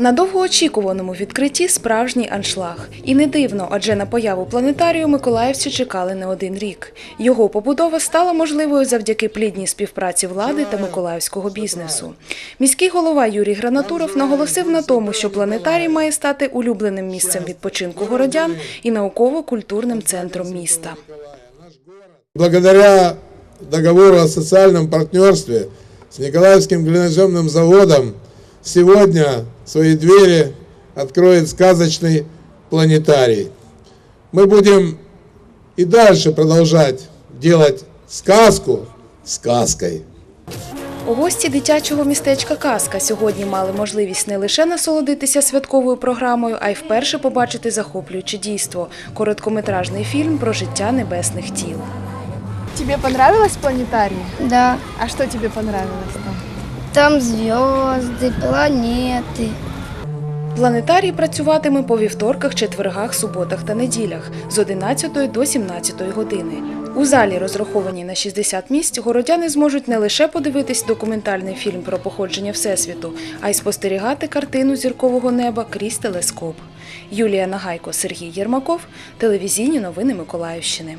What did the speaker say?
На довгоочікуваному відкритті справжній аншлаг. І не дивно, адже на появу планетарію миколаївці чекали не один рік. Його побудова стала можливою завдяки плідній співпраці влади та миколаївського бізнесу. Міський голова Юрій Гранатуров наголосив на тому, що планетарій має стати улюбленим місцем відпочинку городян і науково-культурним центром міста. Благодаря договору о социальном партнерстве с Николаевским глиноземным заводом сегодня свои двери откроет сказочный планетарий. Мы будем и дальше продолжать делать сказку сказкой. У гості дитячого містечка Казка сьогодні мали можливість не лише насолодитися святковою програмою, а й вперше побачити захоплююче дійство короткометражний фільм про життя небесних тіл. Тебе понравилось планетарий? Да, А что тебе понравилось там? Там звезды, планеты. Планетарій працюватиме по вівторках, четвергах, суботах та неділях з 11 до 17 години. У залі, розрахованій на 60 місць, городяни зможуть не лише подивитись документальний фільм про походження Всесвіту, а й спостерігати картину зіркового неба крізь телескоп. Юлія Нагайко, Сергій Єрмаков, телевізійні новини Миколаївщини.